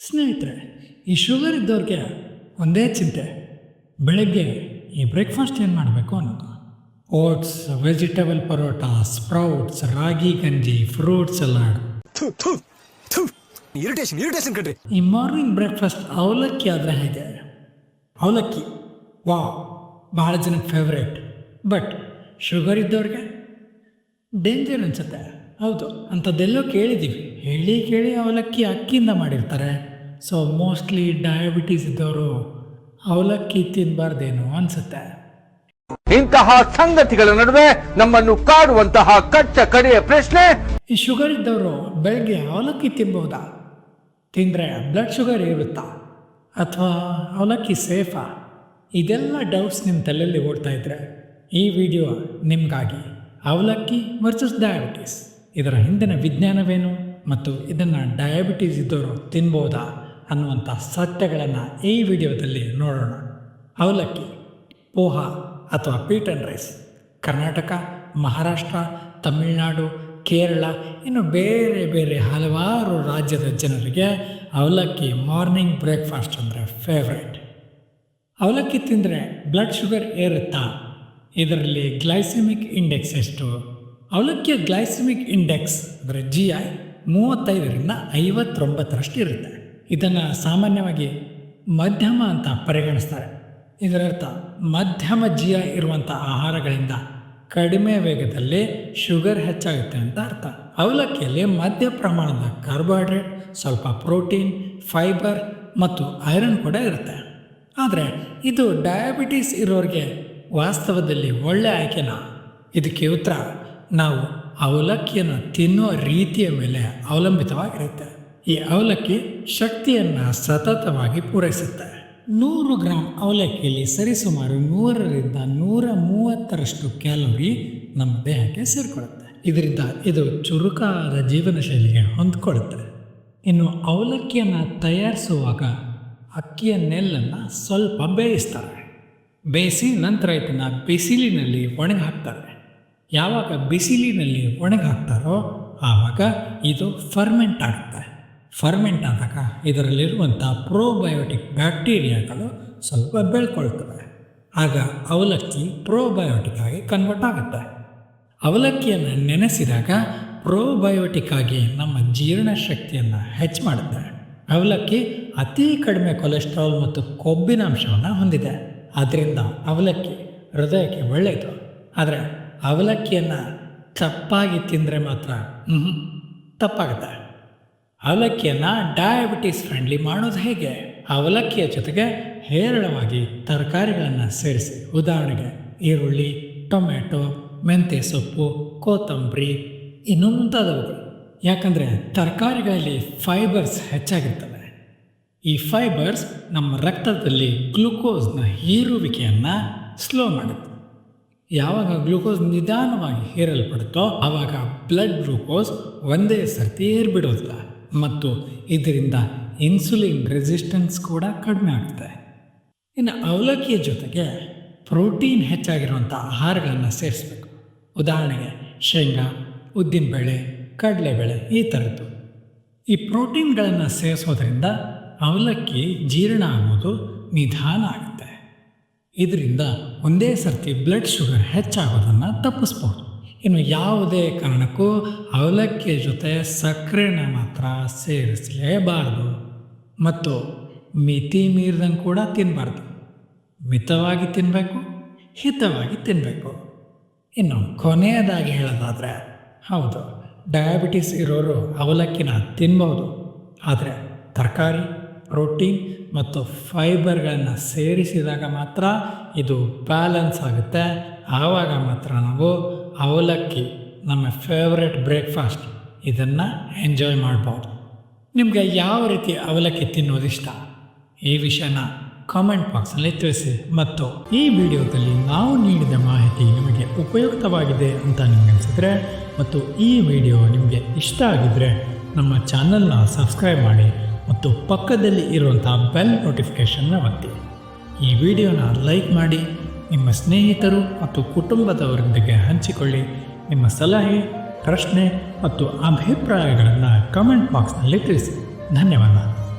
ಸ್ನೇಹಿತರೆ ಈ ಶುಗರ್ ಇದ್ದವ್ರಿಗೆ ಒಂದೇ ಚಿಂತೆ. ಬೆಳಗ್ಗೆ ಈ ಬ್ರೇಕ್ಫಾಸ್ಟ್ ಏನು ಮಾಡಬೇಕು ಅನ್ನೋದು. Oats vegetable parotta sprouts ragi ಗಂಜಿ ಫ್ರೂಟ್ಸ್ ಸಲಾಡ್ ಇರಿಟೇಷನ್ ಇರಿಟೇಷನ್ ಕಣ್ರಿ. ಈ ಮಾರ್ನಿಂಗ್ ಬ್ರೇಕ್ಫಾಸ್ಟ್ ಅವಲಕ್ಕಿ ಆದರೆ ಹೇಗೆ? ಅವಲಕ್ಕಿ. ವಾ ಭಾಳ ಜನಕ್ಕೆ ಫೇವ್ರೇಟ್ ಬಟ್ ಶುಗರ್ ಇದ್ದವ್ರಿಗೆ ಡೇಂಜರ್ ಅನ್ಸುತ್ತೆ. ಹೌದು ಅಂಥದ್ದೆಲ್ಲೋ ಕೇಳಿದ್ದೀವಿ ಹೇಳಿ ಕೇಳಿ ಅವಲಕ್ಕಿ ಅಕ್ಕಿಯಿಂದ ಮಾಡಿರ್ತಾರೆ. ಸೊ ಮೋಸ್ಟ್ಲಿ ಡಯಾಬಿಟೀಸ್ ಇದ್ದವರು ಅವಲಕ್ಕಿ ತಿನ್ನಬಾರ್ದೇನೋ ಅನಿಸುತ್ತೆ. ಇಂತಹ ಸಂಗತಿಗಳ ನಡುವೆ ನಮ್ಮನ್ನು ಕಾಡುವಂತಹ ಕಟ್ಟ ಕಡೆಯ ಪ್ರಶ್ನೆ. ಈ ಶುಗರ್ ಇದ್ದವರು ಬೆಳಗ್ಗೆ ಅವಲಕ್ಕಿ ತಿನ್ಬೋದಾ ತಿಂದರೆ ಬ್ಲಡ್ ಶುಗರ್ ಇರುತ್ತಾ? ಅಥವಾ ಅವಲಕ್ಕಿ ಸೇಫಾ? ಇದೆಲ್ಲ ಡೌಟ್ಸ್ ನಿಮ್ಮ ತಲೆಯಲ್ಲಿ ಓಡ್ತಾ ಇದ್ರೆ ಈ ವಿಡಿಯೋ ನಿಮಗಾಗಿ ಅವಲಕ್ಕಿ ವರ್ಸಸ್ ಡಯಾಬಿಟೀಸ್ ಇದರ ಹಿಂದಿನ ವಿಜ್ಞಾನವೇನು ಮತ್ತು ಇದನ್ನು ಡಯಾಬಿಟೀಸ್ ಇದ್ದವರು ತಿನ್ಬೋದಾ ಅನ್ನುವಂಥ ಸತ್ಯಗಳನ್ನು ಈ ವಿಡಿಯೋದಲ್ಲಿ ನೋಡೋಣ. ಅವಲಕ್ಕಿ, ಪೋಹಾ ಅಥವಾ ಪೀಟ್ ರೈಸ್, ಕರ್ನಾಟಕ, ಮಹಾರಾಷ್ಟ್ರ, ತಮಿಳುನಾಡು, ಕೇರಳ, ಇನ್ನು ಬೇರೆ ಬೇರೆ ಹಲವಾರು ರಾಜ್ಯದ ಜನರಿಗೆ ಅವಲಕ್ಕಿ ಮಾರ್ನಿಂಗ್ ಬ್ರೇಕ್ಫಾಸ್ಟ್ ಅಂದರೆ ಫೇವ್ರೇಟ್ ಅವಲಕ್ಕಿ ತಿಂದರೆ ಬ್ಲಡ್ ಶುಗರ್ ಏರುತ್ತಾ? ಇದರಲ್ಲಿ ಗ್ಲೈಸಿಮಿಕ್ ಇಂಡೆಕ್ಸ್ ಎಷ್ಟು? ಅವಲಕ್ಕಿಯ ಗ್ಲೈಸಿಮಿಕ್ ಇಂಡೆಕ್ಸ್ ಅಂದರೆ ಜಿ ಐ ಮೂವತ್ತೈದರಿಂದ ಐವತ್ತೊಂಬತ್ತರಷ್ಟು ಇರುತ್ತೆ ಇದನ್ನು ಸಾಮಾನ್ಯವಾಗಿ ಮಧ್ಯಮ ಅಂತ ಪರಿಗಣಿಸ್ತಾರೆ. ಇದರರ್ಥ ಮಧ್ಯಮ ಜೀಯ ಇರುವಂಥ ಆಹಾರಗಳಿಂದ ಕಡಿಮೆ ವೇಗದಲ್ಲಿ ಶುಗರ್ ಹೆಚ್ಚಾಗುತ್ತೆ ಅಂತ ಅರ್ಥ. ಅವಲಕ್ಕಿಯಲ್ಲಿ ಮಧ್ಯ ಪ್ರಮಾಣದ ಕಾರ್ಬೋಹೈಡ್ರೇಟ್, ಸ್ವಲ್ಪ ಪ್ರೋಟೀನ್, ಫೈಬರ್ ಮತ್ತು ಐರನ್ ಕೂಡ ಇರುತ್ತೆ. ಆದರೆ ಇದು ಡಯಾಬಿಟೀಸ್ ಇರೋರಿಗೆ ವಾಸ್ತವದಲ್ಲಿ ಒಳ್ಳೆ ಆಯ್ಕೆನಾ? ಇದಕ್ಕೆ ಉತ್ತರ ನಾವು ಅವಲಕ್ಕಿಯನ್ನು ತಿನ್ನುವ ರೀತಿಯ ಮೇಲೆ ಅವಲಂಬಿತವಾಗಿರುತ್ತೆ. ಈ ಅವಲಕ್ಕಿ ಶಕ್ತಿಯನ್ನು ಸತತವಾಗಿ ಪೂರೈಸುತ್ತೆ. ನೂರು ಗ್ರಾಂ ಅವಲಕ್ಕಿಯಲ್ಲಿ ಸರಿಸುಮಾರು ನೂರರಿಂದ ನೂರ ಮೂವತ್ತರಷ್ಟು ಕ್ಯಾಲೋರಿ ನಮ್ಮ ದೇಹಕ್ಕೆ ಸೇರಿಕೊಳ್ಳುತ್ತೆ ಇದರಿಂದ ಇದು ಚುರುಕಾದ ಜೀವನ ಶೈಲಿಗೆ ಹೊಂದ್ಕೊಳ್ಳುತ್ತೆ ಇನ್ನು ಅವಲಕ್ಕಿಯನ್ನು ತಯಾರಿಸುವಾಗ ಅಕ್ಕಿಯ ನೆಲ್ಲನ್ನು ಸ್ವಲ್ಪ ಬೇಯಿಸ್ತಾರೆ. ಬೇಯಿಸಿ ನಂತರ ಇದನ್ನು ಬಿಸಿಲಿನಲ್ಲಿ ಒಣಗಿ ಹಾಕ್ತಾರೆ ಯಾವಾಗ ಬಿಸಿಲಿನಲ್ಲಿ ಒಣಗಿ ಹಾಕ್ತಾರೋ ಆವಾಗ ಇದು ಫರ್ಮೆಂಟ್ ಆಗುತ್ತೆ. ಫರ್ಮೆಂಟ್ ಆದಾಗ ಇದರಲ್ಲಿರುವಂಥ ಪ್ರೋಬಯೋಟಿಕ್ ಬ್ಯಾಕ್ಟೀರಿಯಾಗಳು ಸ್ವಲ್ಪ ಬೆಳ್ಕೊಳ್ತವೆ. ಆಗ ಅವಲಕ್ಕಿ ಪ್ರೋಬಯೋಟಿಕ್ ಆಗಿ ಕನ್ವರ್ಟ್ ಆಗುತ್ತೆ. ಅವಲಕ್ಕಿಯನ್ನು ನೆನೆಸಿದಾಗ ಪ್ರೋಬಯೋಟಿಕ್ ಆಗಿ ನಮ್ಮ ಜೀರ್ಣಶಕ್ತಿಯನ್ನು ಹೆಚ್ಚು ಮಾಡುತ್ತೆ. ಅವಲಕ್ಕಿ ಅತಿ ಕಡಿಮೆ ಕೊಲೆಸ್ಟ್ರಾಲ್ ಮತ್ತು ಕೊಬ್ಬಿನ ಅಂಶವನ್ನು ಹೊಂದಿದೆ. ಆದ್ದರಿಂದ ಅವಲಕ್ಕಿ ಹೃದಯಕ್ಕೆ ಒಳ್ಳೆಯದು ಆದರೆ ಅವಲಕ್ಕಿಯನ್ನು ತಪ್ಪಾಗಿ ತಿಂದರೆ ಮಾತ್ರ ತಪ್ಪಾಗುತ್ತೆ. ಅವಲಕ್ಕಿಯನ್ನು ಡಯಾಬಿಟಿಸ್ ಫ್ರೆಂಡ್ಲಿ ಮಾಡೋದು ಹೇಗೆ? ಅವಲಕ್ಕಿಯ ಜೊತೆಗೆ ಹೇರಳವಾಗಿ ತರಕಾರಿಗಳನ್ನು ಸೇರಿಸಿ. ಉದಾಹರಣೆಗೆ ಈರುಳ್ಳಿ ಟೊಮೆಟೊ ಮೆಂತ್ಯ ಸೊಪ್ಪು, ಕೊತ್ತಂಬರಿ, ಇನ್ನೂ ಮುಂತಾದವುಗಳು. ಯಾಕಂದರೆ ತರಕಾರಿಗಳಲ್ಲಿ ಫೈಬರ್ಸ್ ಹೆಚ್ಚಾಗಿರ್ತವೆ. ಈ ಫೈಬರ್ಸ್ ನಮ್ಮ ರಕ್ತದಲ್ಲಿ ಗ್ಲುಕೋಸ್ನ ಹೀರುವಿಕೆಯನ್ನು ಸ್ಲೋ ಮಾಡುತ್ತೆ. ಯಾವಾಗ ಗ್ಲೂಕೋಸ್ ನಿಧಾನವಾಗಿ ಹೀರಲ್ಪಡುತ್ತೋ ಆವಾಗ ಬ್ಲಡ್ ಗ್ಲೂಕೋಸ್ ಒಂದೇ ಸರ್ತಿ ಏರ್ಬಿಡೋದಿಲ್ಲ ಮತ್ತು ಇದರಿಂದ ಇನ್ಸುಲಿನ್ ರೆಸಿಸ್ಟೆನ್ಸ್ ಕೂಡ ಕಡಿಮೆ ಆಗುತ್ತೆ ಇನ್ನು ಅವಲಕ್ಕಿಯ ಜೊತೆಗೆ ಪ್ರೋಟೀನ್ ಹೆಚ್ಚಾಗಿರುವಂಥ ಆಹಾರಗಳನ್ನು ಸೇರಿಸಬೇಕು. ಉದಾಹರಣೆಗೆ ಶೇಂಗಾ, ಉದ್ದಿನಬೇಳೆ, ಕಡಲೆಬೇಳೆ ಈ ಥರದ್ದು. ಈ ಪ್ರೋಟೀನ್ಗಳನ್ನು ಸೇರಿಸೋದ್ರಿಂದ ಅವಲಕ್ಕಿ ಜೀರ್ಣ ಆಗೋದು ನಿಧಾನ ಆಗುತ್ತೆ. ಇದರಿಂದ ಒಂದೇ ಸರ್ತಿ ಬ್ಲಡ್ ಶುಗರ್ ಹೆಚ್ಚಾಗೋದನ್ನು ತಪ್ಪಿಸ್ಬೋದು ಇನ್ನು ಯಾವುದೇ ಕಾರಣಕ್ಕೂ ಅವಲಕ್ಕಿಯ ಜೊತೆ ಸಕ್ಕರೆನ ಮಾತ್ರ ಸೇರಿಸಲೇಬಾರದು. ಮತ್ತು ಮಿತಿ ಮೀರಿದಂಗೆ ಕೂಡ ತಿನ್ನಬಾರ್ದು ಮಿತವಾಗಿ ತಿನ್ನಬೇಕು ಹಿತವಾಗಿ ತಿನ್ನಬೇಕು ಇನ್ನು ಕೊನೆಯದಾಗಿ ಹೇಳೋದಾದರೆ, ಹೌದು, ಡಯಾಬಿಟಿಸ್ ಇರೋರು ಅವಲಕ್ಕಿನ ತಿನ್ಬೋದು. ಆದರೆ ತರಕಾರಿ, ಪ್ರೋಟೀನ್ ಮತ್ತು ಫೈಬರ್ಗಳನ್ನು ಸೇರಿಸಿದಾಗ ಮಾತ್ರ ಇದು ಬ್ಯಾಲೆನ್ಸ್ ಆಗುತ್ತೆ. ಆವಾಗ ಮಾತ್ರ ನಾವು ಅವಲಕ್ಕಿ, ನಮ್ಮ ಫೇವ್ರೆಟ್ ಬ್ರೇಕ್ಫಾಸ್ಟ್ ಇದನ್ನು ಎಂಜಾಯ್ ಮಾಡ್ಬೋದು. ನಿಮಗೆ ಯಾವ ರೀತಿ ಅವಲಕ್ಕಿ ತಿನ್ನೋದು ಇಷ್ಟ? ಈ ವಿಷಯನ ಕಾಮೆಂಟ್ ಬಾಕ್ಸಲ್ಲಿ ತಿಳಿಸಿ. ಮತ್ತು ಈ ವಿಡಿಯೋದಲ್ಲಿ ನಾವು ನೀಡಿದ ಮಾಹಿತಿ ನಿಮಗೆ ಉಪಯುಕ್ತವಾಗಿದೆ ಅಂತ ನಿಮ್ಗೆ ಅನಿಸಿದ್ರೆ, ಮತ್ತು ಈ ವಿಡಿಯೋ ನಿಮಗೆ ಇಷ್ಟ ಆಗಿದ್ದರೆ ನಮ್ಮ ಚಾನಲ್ನ ಸಬ್ಸ್ಕ್ರೈಬ್ ಮಾಡಿ, ಮತ್ತು ಪಕ್ಕದಲ್ಲಿ ಇರುವಂಥ ಬೆಲ್ ನೋಟಿಫಿಕೇಷನ್ನ ಒತ್ತಿ. ಈ ವಿಡಿಯೋನ ಲೈಕ್ ಮಾಡಿ ನಿಮ್ಮ ಸ್ನೇಹಿತರು ಮತ್ತು ಕುಟುಂಬದವರೊಂದಿಗೆ ಹಂಚಿಕೊಳ್ಳಿ. ನಿಮ್ಮ ಸಲಹೆ ಪ್ರಶ್ನೆ ಮತ್ತು ಅಭಿಪ್ರಾಯಗಳನ್ನು ಕಮೆಂಟ್ ಬಾಕ್ಸ್ನಲ್ಲಿ ತಿಳಿಸಿ. ಧನ್ಯವಾದ.